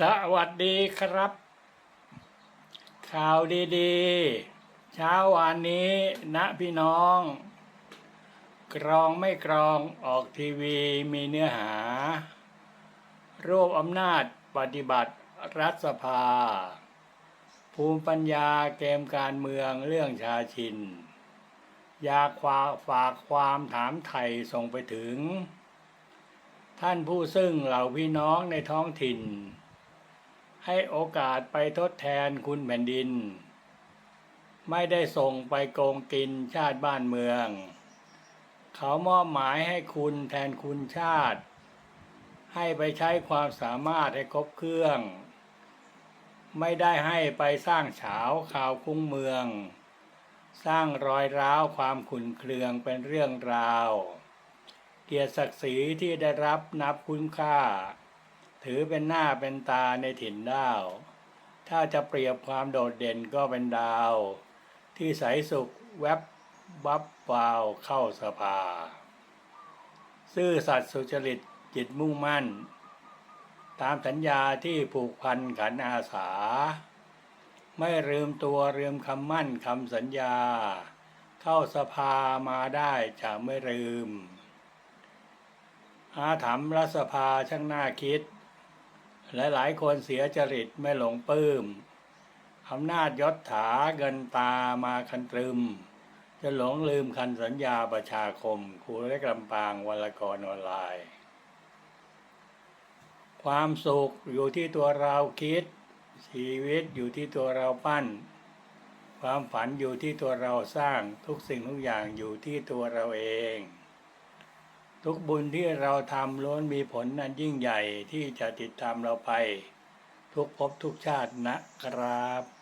สวัสดีครับ ข่าวดีๆ เช้าวันนี้นะพี่น้อง กรองไม่กรองออกทีวีมีเนื้อหา รวบอำนาจปฏิบัติรัฐสภา ภูมิปัญญาเกมการเมืองเรื่องชาชิน อยากฝากฝากความถามไทยส่งไปถึง ท่านผู้ซึ่งเหล่าพี่น้องในท้องถิ่น ให้โอกาสไปทดแทนคุณแผ่นดิน ไม่ได้ส่งไปโกงกินชาติบ้านเมือง เขามอบหมายให้คุณแทนคุณชาติ ให้ไปใช้ความสามารถให้ครบเครื่อง ไม่ได้ให้ไปสร้างเฉาข่าวคุ้งเมือง สร้างรอยร้าวความขุนเคืองเป็นเรื่องราว เกียรติศักดิ์ศรีที่ได้รับนับคุณค่า ถือเป็นหน้าเป็นตาในถิ่นดาว ถ้าจะเปรียบความโดดเด่นก็เป็นดาว ที่ใสสุขแวบวับวาวเข้าสภา ซื่อสัตย์สุจริตจิตมุ่งมั่น ตามสัญญาที่ผูกพันขันอาสา ไม่ลืมตัวลืมคำมั่นคำสัญญา เข้าสภามาได้จะไม่ลืมอาถรรพ์รัฐสภาช่างน่าคิด หลายๆ คนเสียจริตไม่หลงปลื้มอำนาจยศถาเงินตามาคันตรึม จะหลงลืมคันสัญญาประชาคมครูเล็กลำปางวรกรออนไลน์ ความสุขอยู่ที่ตัวเราคิด ชีวิตอยู่ที่ตัวเราปั้น ความฝันอยู่ที่ตัวเราสร้างทุกสิ่งทุกอย่างอยู่ที่ตัวเราเอง ทุกบุญที่เราทำล้วนมีผลนั้นยิ่งใหญ่ที่จะติดตามเราไป ทุกภพทุกชาตินะครับ